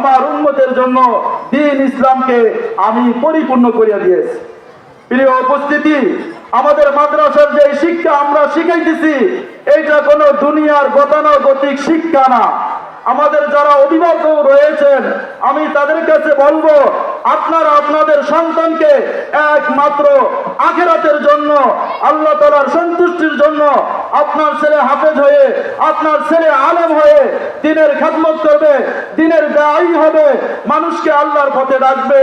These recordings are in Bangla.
আমার উন্মতের জন্য দিন ইসলামকে আমি পরিপূর্ণ করিয়া দিয়েছি। প্রিয় উপস্থিতি, আমাদের মাদ্রাসার যে শিক্ষা আমরা শিখাইতেছি, এইটা কোনো দুনিয়ার গতানুগতিক শিক্ষা না। আমাদের যারা অভিভাবক রয়েছেন, আমি তাদের কাছে বলব আপনারা আপনাদের সন্তানকে একমাত্র আখেরাতের জন্য, আল্লাহ তালার সন্তুষ্টির জন্য আপনার ছেলে হাফেজ হয়ে, আপনার ছেলে আলেম হয়ে দিনের খেদমত করবে, দিনের দায়ী হবে, মানুষকে আল্লাহর পথে ডাকবে।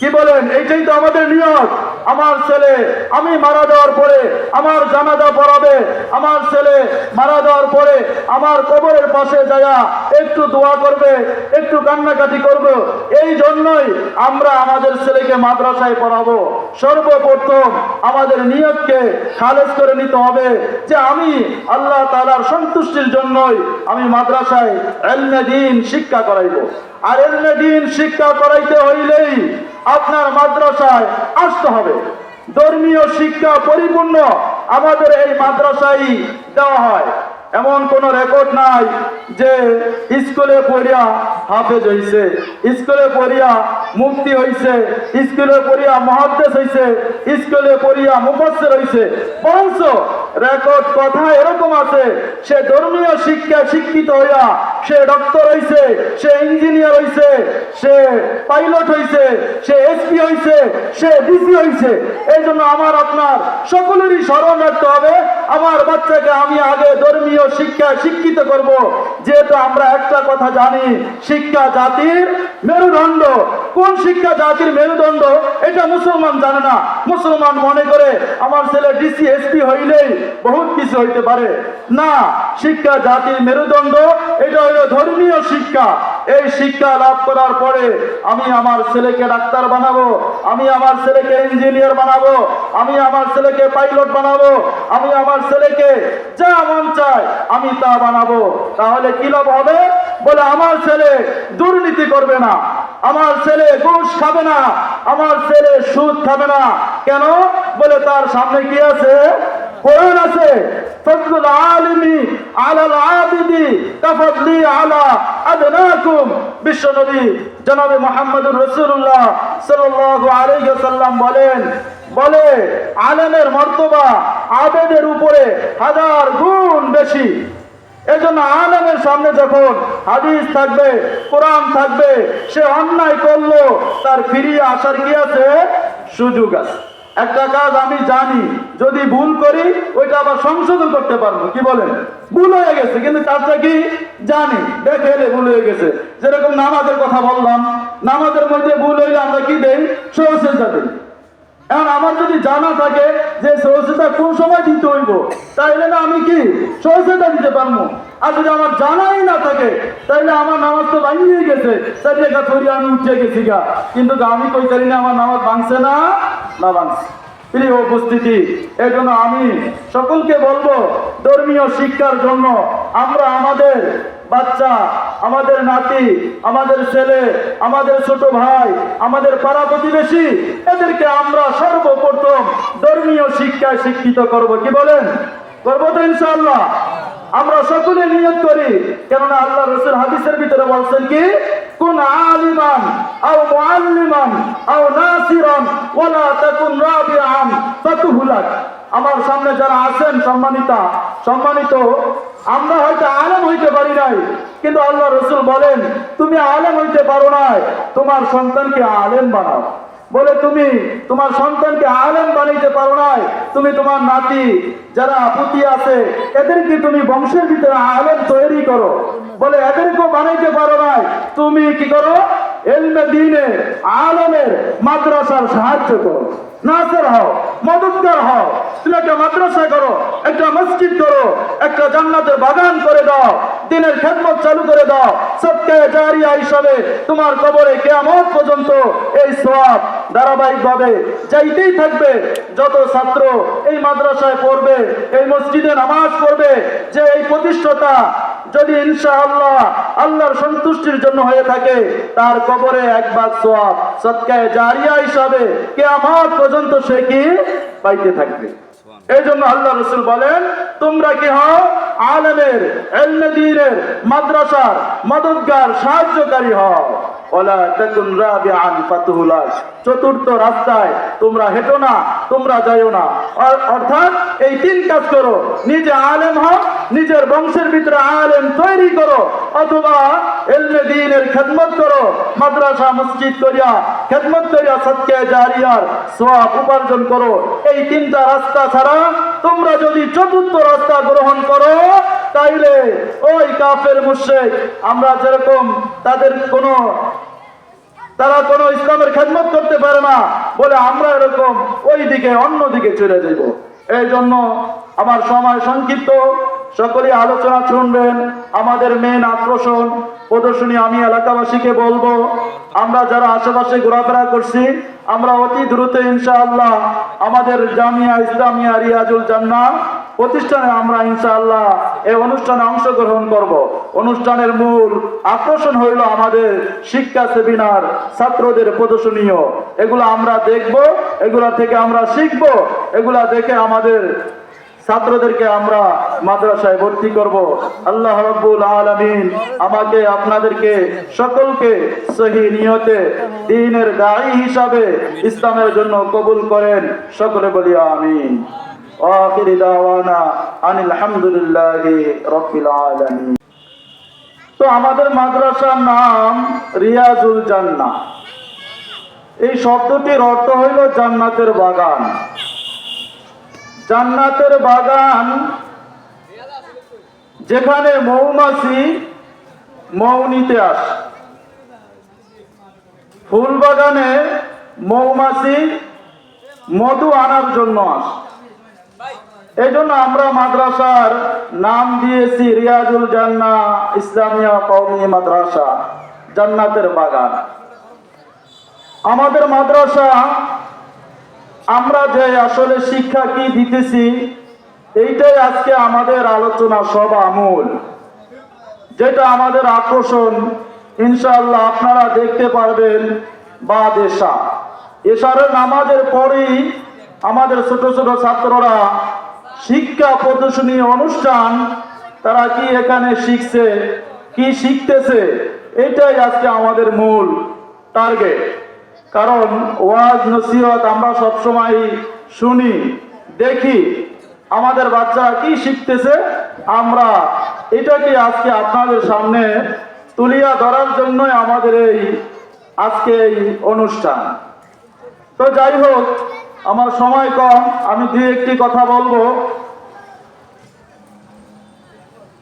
কি বলেন? এইটাই তো আমাদের নিয়ত। আমার ছেলে, আমি মারা যাওয়ার পরে আমার জানাজা পড়াবে। আমার ছেলে মারা যাওয়ার পরে আমার কবরের পাশে যায়া একটু দোয়া করবে, একটু কান্নাকাটি করব। এই জন্যই আমরা আমাদের ছেলেকে মাদ্রাসায় পড়াবো। সর্বপ্রথম আমাদের নিয়তকে খালেজ করে নিতে হবে যে আমি আল্লাহ তালার সন্তুষ্টির জন্যই আমি মাদ্রাসায় এলমে দিন শিক্ষা করাইবো। আর এলমে দিন শিক্ষা করাইতে হইলেই আপনার মাদ্রাসায় আসতে হবে। ধর্মীয় শিক্ষা পরিপূর্ণ আমাদের এই মাদ্রাসায় দেওয়া হয়। এমন কোন রেকর্ড নাই যে স্কুলে পড়িয়া হাফেজ হইছে, স্কুলে পড়িয়া মুক্তি হইছে, স্কুলে পড়িয়া মহাদেশ হইছে, স্কুলে পড়িয়া মুফাসসির হইছে। বরঞ্চ রেকর্ড কথা এরকম আছে, সে ধর্মীয় শিক্ষা শিক্ষিত হইয়া সে ডক্টর হইছে, সে ইঞ্জিনিয়ার হইছে, সে পাইলট হইছে, সে এসপি হইছে, সে ডিসি হইছে। এই জন্য আমার আপনার সকলেরই স্মরণ রাখতে হবে, আমার বাচ্চাকে আমি আগে ধর্মীয় শিক্ষা শিক্ষিত করব। যেহেতু আমরা একটা কথা জানি, শিক্ষা জাতির মেরুদণ্ড। কোন শিক্ষা জাতির মেরুদণ্ড? এটা মুসলমান জানে না। মুসলমান মনে করে আমার ছেলে ডিসি, এসপি হইলেই বহুত কিছু হইতে পারে। না, শিক্ষা জাতির মেরুদণ্ড এটা হলো ধর্মীয় শিক্ষা। এই শিক্ষা লাভ করার পরে আমি আমার ছেলেকে ডাক্তার বানাবো, আমি আমার ছেলেকে ইঞ্জিনিয়ার বানাবো, আমি আমার ছেলেকে পাইলট বানাবো, আমি আমার ছেলেকে যা মন চায় আমি তা বানাবো। তাহলে কি লাভ হবে? বলে, আমার ছেলে দুর্নীতি করবে না, আমার ছেলে ঘুষ খাবে না, আমার ছেলে সুদ খাবে না। কেন? বলে, তার সামনে কি আছে? কোরআন আছে আলাল বলে, আলেমের মর্তবা আবেদের উপরে হাজার গুণ বেশি। এজন্য আলেমের সামনে যখন হাদিস থাকবে, কোরআন থাকবে, সে অন্যায় করল, তার ফিরিয়ে আসার কি আছে? সুযোগ আছে। একটা কাজ আমি জানি, যদি ভুল করি, ওইটা আবার সংশোধন করতে পারব। কি বলেন? ভুল হয়ে গেছে, কিন্তু কাজটা কি? জানি, দেখে এলে ভুল হয়ে গেছে। যেরকম নামাজের কথা বললাম, নামাজের মধ্যে ভুল হইলে আমরা কি দেই? সহসেজা দিই। এখন আমার যদি জানা থাকে যে সহসেটা কোন সময় দিতে হইব, তাইলে না আমি কি সহসেটা দিতে পারব? আর যদি আমার জানাই না থাকে, তাইলে আমার নামাজ তো ভাঙিয়ে গেছে তাই লেখা থরি আমি উঠে গেছি গা। কিন্তু আমি কই জানি না, আমার নামাজ ভাঙছে না না ভাঙছে? প্রিয় উপস্থিতি এই জন্য আমি সকলকে বলব, ধর্মীয় শিক্ষার জন্য আমরা আমাদের বাচ্চা আমাদের নাতি, আমাদের ছেলে, আমাদের ছোট ভাই, আমাদের পাড়া প্রতিবেশী, এদেরকে আমরা সর্বপ্রথম ধর্মীয় শিক্ষায় শিক্ষিত করব। কি বলেন? করব তো ইনশাল্লাহ আমরা সকলে নিয়ত করি, কেননা আল্লাহ রসুল হাদিসের ভিতরে বলছেন কি? কোন আলিমান আও মুআল্লিমান আও নাসিরান ওয়ালা তাকুন রাবিআন ফাতুহুলাক। আমার সামনে যারা আছেন সম্মানিতা, সম্মানিত, আমরা হয়তো আলেম হইতে পারি নাই, কিন্তু আল্লাহ রসুল বলেন, তুমি আলেম হইতে পারো নাই, তোমার সন্তানকে আলেম বানাও। বলে, তুমি তোমার সন্তানকে আলেম বানাইতে পারো নাই, তুমি তোমার নাতি যারা পুতি আছে, এদেরকে তুমি বংশের ভিতরে আলেম তৈরি করো। বলে, এদেরকেও বানাইতে পারো নাই, তুমি কি করো? এলমে দিনে আলমের মাদ্রাসার সাহায্য করো। নাসের হও মদতগার হও, তুমি একটা মাদ্রাসা করো, একটা মসজিদ করো, একটা জান্নাতের বাগান করে দাও, দিনের খেদমত চালু করে দাও সবকে জারিয়া হিসাবে তোমার কবরে কেয়ামত পর্যন্ত এই সওয়াব ধারাবাহিকভাবে যাইতেই থাকবে। যত ছাত্র এই মাদ্রাসায় পড়বে, এই মসজিদে নামাজ পড়বে, যে এই প্রতিষ্ঠাতা যদি ইনশাআল্লাহ আল্লাহর সন্তুষ্টির জন্য হয়ে থাকে, তার কবরে একবার সোয়াব সৎকায় জারিয়া হিসাবে কেয়ামত পর্যন্ত সে কি? পাইতে থাকবে। এই জন্য আল্লাহ রসুল বলেন, তোমরা কি হও? আলমের, এলমে দ্বীনের মাদ্রাসার মদতগার সাহায্যকারী হও। ওলা চতুর্থ রাস্তায় তোমরা হেঁটো না, তোমরা যাইও না। অর্থাৎ এই তিন কাজ করো, নিজে আলেম হও, নিজের বংশের ভিতরে আলেম তৈরি করো, অথবা এলমে দ্বীনের খেদমত করো, মাদ্রাসা, মসজিদ করিয়া খেদমত করিয়া সৎকে জারিয়ার সওয়াব উপার্জন করো। এই তিনটা রাস্তা ছাড়া তোমরা যদি চতুর্থ রাস্তা গ্রহণ করো তাইলে ওই কাফের মুশরিক, আমরা যেরকম তাদের কোনো, তারা কোনো ইসলামের খেদমত করতে পারে না বলে আমরা এরকম ওই দিকে, অন্য দিকে চলে যাব এই জন্য আমার সময় সংক্ষিপ্ত সকলে আলোচনা শুনবেন, আমাদের মেন আকর্ষণ প্রদর্শনী আমি এলাকাবাসীকে বলব, আমরা যারা আশেপাশে ঘোরাফেরা করছি, আমরা অতি দ্রুত ইনশাআল্লাহ আমাদের জামিয়া ইসলামিয়া রিয়াজুল জান্না প্রতিষ্ঠানে আমরা ইনশাআল্লাহ এই অনুষ্ঠানে অংশগ্রহণ করব। অনুষ্ঠানের মূল আকর্ষণ হইল আমাদের শিক্ষা সেমিনার ছাত্রদের প্রদর্শনীয়। এগুলো আমরা দেখব, এগুলা থেকে আমরা শিখব, এগুলা দেখে আমাদের ছাত্রদেরকে আমরা মাদ্রাসায় ভর্তি করব। আল্লাহ রব্বুল আলামিন আমাকে, আপনাদেরকে, সকলকে সহি নিয়তে দিনের দায়ী হিসাবে ইসলামের জন্য কবুল করেন। সকলে বলি আমিন। আখির দাওয়ানা আনিল হামদুলিল্লাহি রাব্বিল আলামিন। তো আমাদের মাদ্রাসার নাম রিয়াজুল জান্নাহ। এই শব্দটির অর্থ হইল জান্নাতের বাগান। জান্নাতের বাগান যেখানে মৌমাছি মৌ নিতে আসে। ফুল বাগানে মৌমাছি মধু আনার জন্য আসে। এই জন্য আমরা মাদ্রাসার নাম দিয়েছি রিয়াজুল জান্না ইসলামিয়া কওমি মাদ্রাসা, জান্নাতের বাগান। আমাদের মাদ্রাসা, আমরা যে আসলে শিক্ষা কি দিতেছি, এইটাই আজকে আমাদের আলোচনা সব আমূল। যেটা আমাদের আকর্ষণ, ইনশাআল্লাহ আপনারা দেখতে পারবেন বা দেশা এশারের নামাজের পরেই আমাদের ছোট ছোট ছাত্ররা শিক্ষা প্রদর্শনী অনুষ্ঠান, তারা কি এখানে শিখছে, কি শিখতেছে? এটাই আজকে আমাদের মূল টার্গেট। কারণ ওয়াজ, নসিহত আমরা সবসময় শুনি, দেখি, আমাদের বাচ্চারা কি শিখতেছে, আমরা এটাকে আজকে আপনাদের সামনে তুলিয়া ধরার জন্যই আমাদের এই আজকে এই অনুষ্ঠান। তো যাই হোক আমার সময় কম, আমি দুই একটি কথা বলব।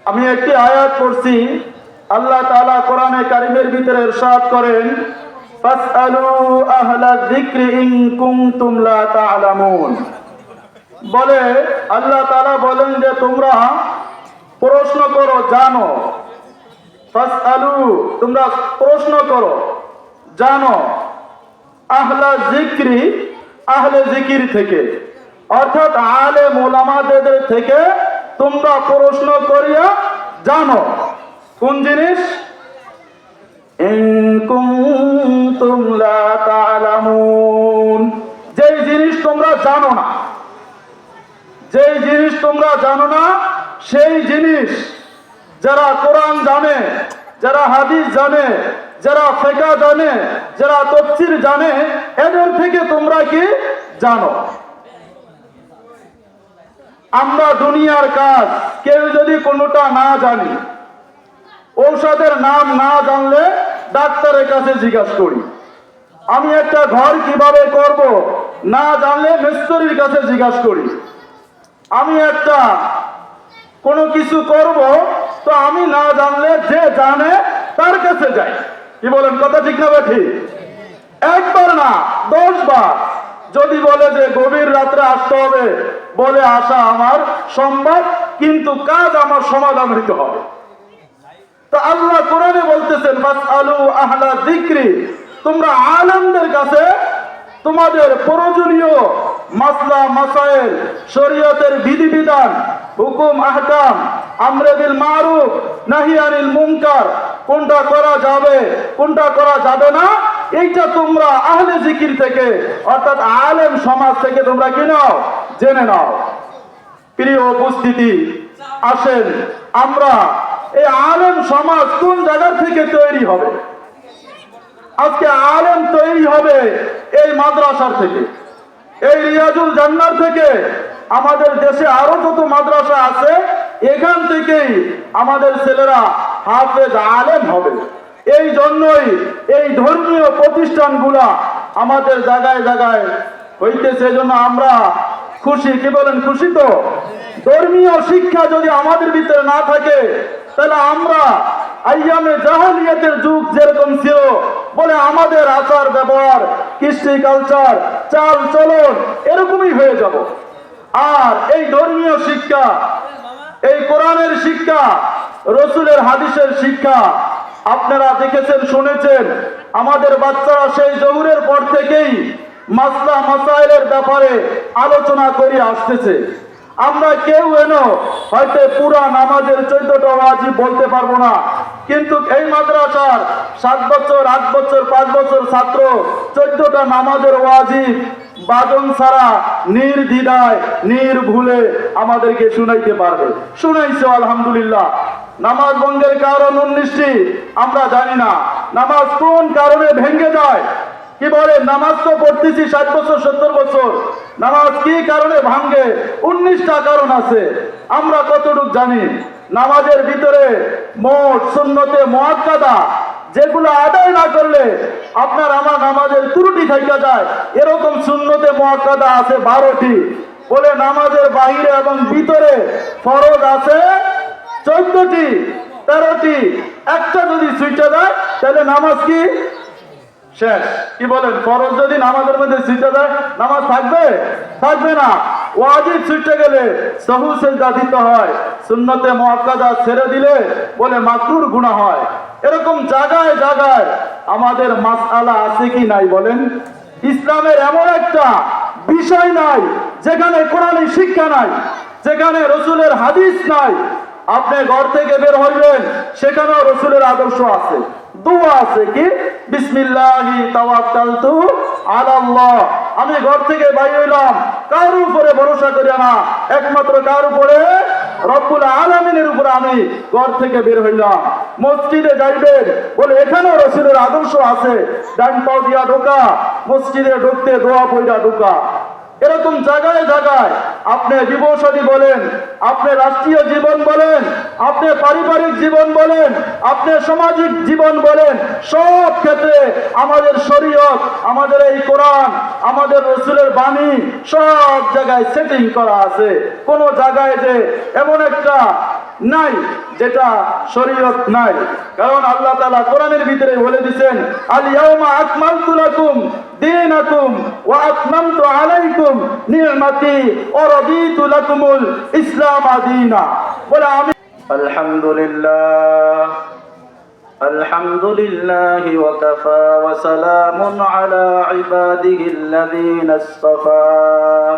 আমি একটি আয়াত পড়ছি। আল্লাহ তাআলা কোরআনে কারিমের ভিতরে ইরশাদ করেন বলে, আল্লাহ তাআলা বলেন যে, তোমরা প্রশ্ন করো, জানো। ফাসআলু, তোমরা প্রশ্ন করো, জানো। আহলা জিক্রি আহলে জিকির থেকে। অর্থাৎ আলে মোলামাদের থেকে তোমরা প্রশ্ন করিয়া জানো। কোন জিনিস? যেই জিনিস তোমরা জানো না, যেই জিনিস তোমরা জানো না, সেই জিনিস যারা কোরআন জানে যারা হাদিস জানে, যারা ফেকা জানে, যারা তফসির জানে, এদের থেকে তোমরা কি জানো? আমরা দুনিয়ার কাজ, কেউ যদি কোনোটা না জানি, ঔষধের নাম না জানলে ডাক্তারের কাছে জিজ্ঞাসা করি, আমি একটা ঘর কীভাবে করব? না জানলে মিস্ত্রির কাছে জিজ্ঞাসা করি, আমি একটা কোনো কিছু করব তো আমি না জানলে যে জানে, তার কাছে যাই। কি বলেন, কথা ঠিক না ঠিক? একবার না দশ বার যদি বলে যে গভীর রাত্রে আসতে হবে, বলে আসা আমার সম্ভব, কিন্তু কাজ আমার সমাধান হইতে হবে। তো আল্লাহ কোরআনে বলতেছেন বাস আলু আহলা দিক্রি তোমরা আনন্দের কাছে তোমাদের প্রয়োজনীয় মাসলা, মাসাইল, শরীয়তের বিধিবিধান, হুকুম, আহকাম, আমরে বিল মারুফ নাহি আনিল মুনকার, কোনটা করা যাবে, কোনটা করা যাবে না, এইটা তোমরা আহলে জিকির থেকে, অর্থাৎ আলেম সমাজ থেকে তোমরা কি নাও? জেনে নাও। প্রিয় উপস্থিতি, আসেন আমরা এই আলেম সমাজ কোন জায়গা থেকে তৈরি হবে? আজকে আলেম তৈরি হবে এই মাদ্রাসার থেকে। এই রিয়াজুল জান্নার থেকে আমাদের দেশে আরও যত মাদ্রাসা আছে, এখান থেকেই আমাদের ছেলেরা হাফেজ আলেম হবে। এই জন্যই এই ধর্মীয় প্রতিষ্ঠানগুলা আমাদের জায়গায় জায়গায় হইতেছে জন্য আমরা খুশি। কি বলেন, খুশি তো? ধর্মীয় শিক্ষা যদি আমাদের ভিতরে না থাকে, তাহলে আমরা আইয়ামে জাহালিয়াতের যুগ যেরকম ছিল বলে আমাদের আচার, ব্যবহার, কৃষ্টি কালচার চাল, চলন এরকমই হয়ে যাব। আর এই ধর্মীয় শিক্ষা, এই কোরআনের শিক্ষা, রসুলের হাদিসের শিক্ষা, আপনারা দেখেছেন, শুনেছেন, আমাদের বাচ্চারা সেই জহুরের পর থেকেই মাসলা, মাসাইলের ব্যাপারে আলোচনা করে আসতেছে। আমরা কেউ এনো হয়তো পুরা নামাজের চোদ্দটা ওয়াজিব বলতে পারব না। কিন্তু এই মাদ্রাসার সাত বছর, আট বছর, পাঁচ বছর ছাত্র, চোদ্দটা নামাজের ওয়াজিব বাজন ছাড়া নির্দ্বিধায়, নির্ভুলে আমাদেরকে শুনাইতে পারবে। শুনাইছে, আলহামদুলিল্লাহ। নামাজ ভঙ্গের কারণ উনিশটি, আমরা জানি না। নামাজ কোন কারণে ভেঙে যায়? কি বলে, নামাজ তো পড়তেছি ষাট বছর, সত্তর বছর। নামাজ কি কারণে ভাঙ্গে উনিশটা কারণ আছে। আমরা কতটুক জানি? নামাজের ভিতরে মোট শূন্যতে মহাকাদা যেগুলো আদায় না করলে আপনার আমার নামাজের ত্রুটি থেকে যায়। এরকম শূন্যতে মহাকাদা আছে বারোটি। বলে নামাজের বাহিরে এবং ভিতরে ফরজ আছে চোদ্দটি, তেরোটি। একটা যদি সুইচে দেয় তাহলে নামাজ কি? শেষ। কি বলেন? ফরজ যদি নামাজের মধ্যে ছুটে দেয় নামাজ থাকবে? থাকবে না। ওয়াজিব ছুটে গেলে সহু সেজদা দিতে হয়, সুন্নতে মুআক্কাদা ছেড়ে দিলে বলে মাকরুর গুনাহ হয়। এরকম জায়গায় জায়গায় আমাদের মাসআলা আছে কি নাই বলেন? ইসলামের এমন একটা বিষয় নাই, যেখানে কোরআনের শিক্ষা নাই, যেখানে রসুলের হাদিস নাই। আপনি ঘর থেকে বের হইবেন সেখানেও রসুলের আদর্শ আছে। দোয়া আছে কি? বিসমিল্লাহি তাওয়াক্কালতু আলাল্লাহ। আমি ঘর থেকে বাইর হইলাম। কার উপরে ভরসা করি না। একমাত্র কার উপরে? রব্বুল আলমিনের উপরে আমি ঘর থেকে বের হইলাম। মসজিদে যাইবেন বলে এখানেও রসিদের আদর্শ আছে। ডান পাও দিয়া ঢোকা, মসজিদে ঢুকতে দোয়া পইরা ঢোকা। এরকম জায়গায় জায়গায় আপনি বিবসনী বলেন, আপনি রাষ্ট্রীয় জীবন বলেন, আপনি পারিবারিক জীবন বলেন, আপনি সামাজিক জীবন বলেন, সব ক্ষেত্রে আমাদের শরীয়ত, আমাদের এই কোরআন, আমাদের রসুলের বাণী সব জায়গায় সেটিং করা আছে। কোনো জায়গায় যে এমন একটা নাই যেটা শরীয়ত নাই কারণ আল্লাহ তাআলা কোরআনের ভিতরে বলে দিবেন আল ইয়াউমা আকমালতু লাকুম দীনাকুম ওয়া আতমামতু আলাইকুম নি'মাতি ওয়া রাদিতু লাকুমুল ইসলাম দীনা বলে আমি আলহামদুলিল্লাহ الحمد لله وكفى وسلام على عباده الذين اصطفى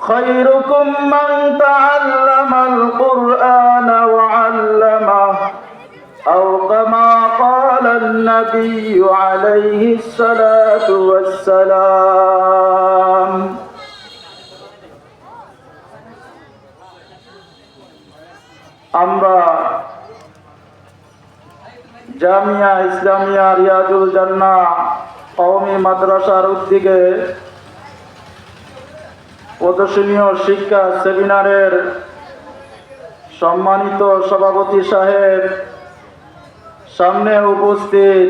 خيركم من تعلم القرآن وعلمه أو كما قال النبي عليه الصلاة والسلام আমরা জামিয়া ইসলামিয়া রিয়াজুল জান্না কওমি মাদ্রাসার উদ্যোগে প্রদর্শনীয় শিক্ষা সেমিনারের সম্মানিত সভাপতি সাহেব, সামনে উপস্থিত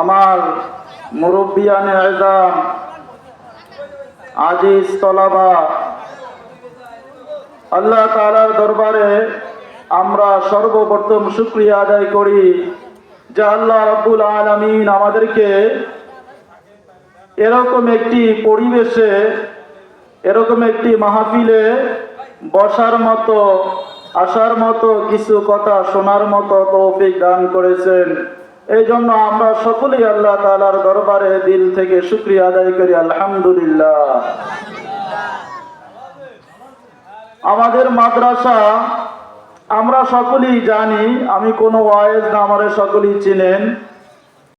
আমার মুরব্বিয়ানে আজাম আজিজ তলাবা। আল্লাহ তাআলার দরবারে আমরা সর্বপ্রথম শুক্রিয়া আদায় করি যে আল্লাহ রাব্বুল আলামিন আমাদেরকে এরকম একটি পরিবেশে, এরকম একটি মাহফিলে বসার মতো, আসার মতো কিছু কথা শোনার মতো তৌফিক দান করেছেন। এই জন্য আমরা সকলেই আল্লাহ তালার দরবারে দিল থেকে শুক্রিয়া আদায় করি, আলহামদুলিল্লাহ। আমাদের মাদ্রাসা, আমরা সকলেই জানি, আমি কোনো ওয়াইজ না আমাদের সকলেই চিনেন।